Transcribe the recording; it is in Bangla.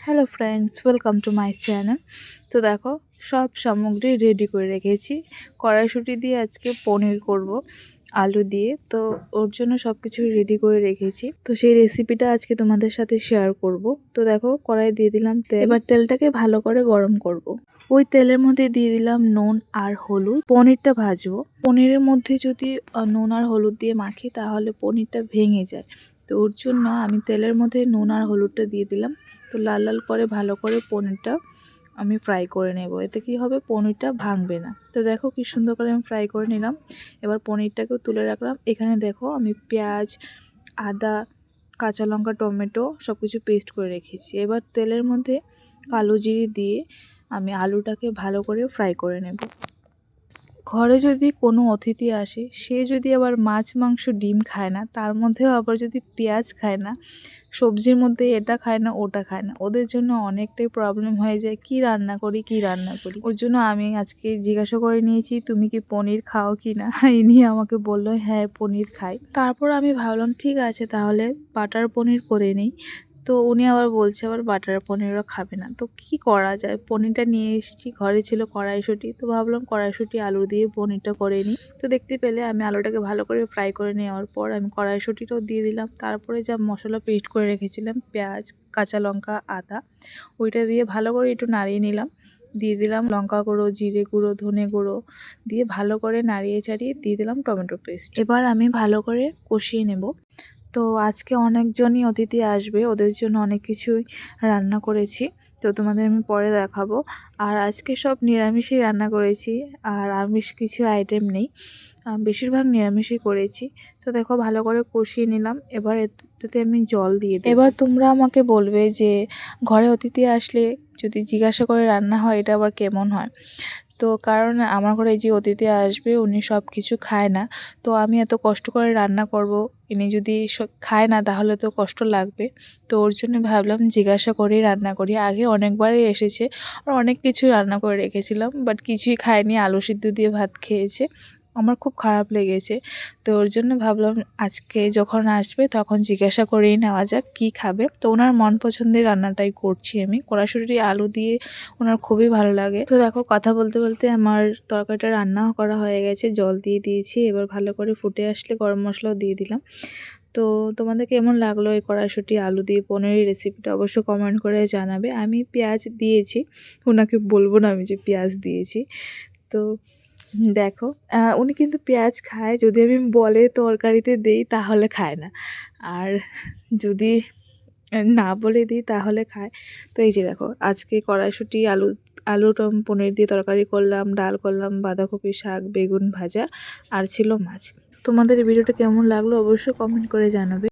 Hello friends welcome to my channel তো দেখো, সব সামগ্রী রেডি করে রেখেছি। কড়াইশুঁটি দিয়ে আজকে পনির করব। আলু দিয়ে, তো ওর জন্য সব কিছু রেডি করে রেখেছি। তো সেই রেসিপিটা আজকে তোমাদের সাথে শেয়ার করব। তো দেখো কড়াই দিয়ে দিলাম তেল। এবার তেলটাকে ভালো করে গরম করব। ওই তেলের মধ্যে দিয়ে দিলাম নুন আর হলুদ। পনিরটা ভাজবো। পনিরের মধ্যে যদি নুন আর হলুদ দিয়ে মাখি, তাহলে পনিরটা ভেঙে যায়। তো ওর জন্য আমি তেলের মধ্যে নুন আর হলুদটা দিয়ে দিলাম। তো লাল লাল করে ভালো করে পনিরটা আমি ফ্রাই করে নেব। এতে কি হবে? পনিরটা ভাঙবে না। তো দেখো কি সুন্দর করে আমি ফ্রাই করে নিলাম। এবার পনিরটাকেও তুলে রাখলাম। এখানে দেখো আমি পেঁয়াজ, আদা, কাঁচা লঙ্কা, টমেটো সব কিছু পেস্ট করে রেখেছি। এবার তেলের মধ্যে কালো জিরে দিয়ে আমি আলুটাকে ভালো করে ফ্রাই করে নেব। ঘরে যদি কোনো অতিথি আসে, সে যদি আবার মাছ, মাংস, ডিম খায় না, তার মধ্যেও আবার যদি পেঁয়াজ খায় না, সবজির মধ্যে এটা খায় না, ওটা খায় না, ওদের জন্য অনেকটাই প্রবলেম হয়ে যায়, কি রান্না করি, কি রান্না করি? ওর জন্য আমি আজকে জিজ্ঞাসা করে নিয়েছি, তুমি কি পনির খাও কি না? ইনি আমাকে বলল হ্যাঁ পনির খাই। তারপর আমি ভাবলাম, ঠিক আছে, তাহলে বাটার পনির করে নিই। তো উনি আবার বলছে, আবার বাটার পনিরও খাবে না। তো কি করা যায়? পনিরটা নিয়ে এসেছি, ঘরে ছিল কড়াইশুঁটি। তো ভাবলাম কড়াইশুঁটি, আলু দিয়ে পনিরটা করে নিই। তো দেখতে পেলে আমি আলুটাকে ভালো করে ফ্রাই করে নেওয়ার পর আমি কড়াইশুঁটিটাও দিয়ে দিলাম। তারপরে যা মশলা পেস্ট করে রেখেছিলাম, পেঁয়াজ, কাঁচা লঙ্কা, আদা, ওইটা দিয়ে ভালো করে একটু নাড়িয়ে নিলাম। দিয়ে দিলাম লঙ্কা গুঁড়ো, জিরে গুঁড়ো, ধনে গুঁড়ো দিয়ে ভালো করে নাড়িয়ে চাড়িয়ে দিয়ে দিলাম টমেটো পেস্ট। এবার আমি ভালো করে কষিয়ে নেব। তো আজকে অনেকজনই অতিথি আসবে, ওদের জন্য অনেক কিছুই রান্না করেছি। তো তোমাদের আমি পরে দেখাবো। আর আজকে সব নিরামিষই রান্না করেছি, আর আমিষ কিছু আইটেম নেই। বেশিরভাগ নিরামিষই করেছি। তো দেখো ভালো করে কষিয়ে নিলাম, এবার এটাতে আমি জল দিয়ে দিই এবার তোমরা আমাকে বলবে যে ঘরে অতিথি আসলে যদি জিজ্ঞাসা করে রান্না হয়, এটা আবার কেমন হয়? তো কারণ আমার ঘরে যে অতিথি আসবে, উনি সব কিছু খায় না। তো আমি এত কষ্ট করে রান্না করব, ইনি যদি খায় না তাহলে তো কষ্ট লাগবে। তো ওর জন্য ভাবলাম জিজ্ঞাসা করেই রান্না করি। আগে অনেকবারই এসেছে, আর অনেক কিছু রান্না করে রেখেছিলাম বাট কিছুই খায়নি। আলু সিদ্ধ দিয়ে ভাত খেয়েছে। আমার খুব খারাপ লেগেছে। তো ওর জন্য ভাবলাম আজকে যখন আসবে তখন জিজ্ঞাসা করেই নেওয়া যাক কী খাবে। তো ওনার মন পছন্দের রান্নাটাই করছি আমি। কড়াশুটি আলু দিয়ে ওনার খুবই ভালো লাগে। তো দেখো কথা বলতে বলতে আমার তরকারিটা রান্নাও করা হয়ে গেছে। জল দিয়ে দিয়েছি। এবার ভালো করে ফুটে আসলে গরম মশলাও দিয়ে দিলাম। তো তোমাদের কেমন লাগল এই কড়াইশুঁটি আলু দিয়ে পনিরের রেসিপিটা অবশ্যই কমেন্ট করে জানাবে। আমি পেঁয়াজ দিয়েছি। ওনাকে বলব না আমি যে পেঁয়াজ দিয়েছি। তো দেখো উনি কিন্তু পেঁয়াজ খায়। যদি আমি বলে তরকারিতে দেই, তাহলে খায় না। আর যদি না বলে দিই, তাহলে খায়। তো এই যে দেখো, আজকে কড়াইশুঁটি, আলু আলু টম পনির দিয়ে তরকারি করলাম, ডাল করলাম বাঁধাকপি শাক, বেগুন ভাজা, আর ছিল মাছ। তোমাদের ভিডিওটা কেমন লাগল, অবশ্যই কমেন্ট করে জানাবে।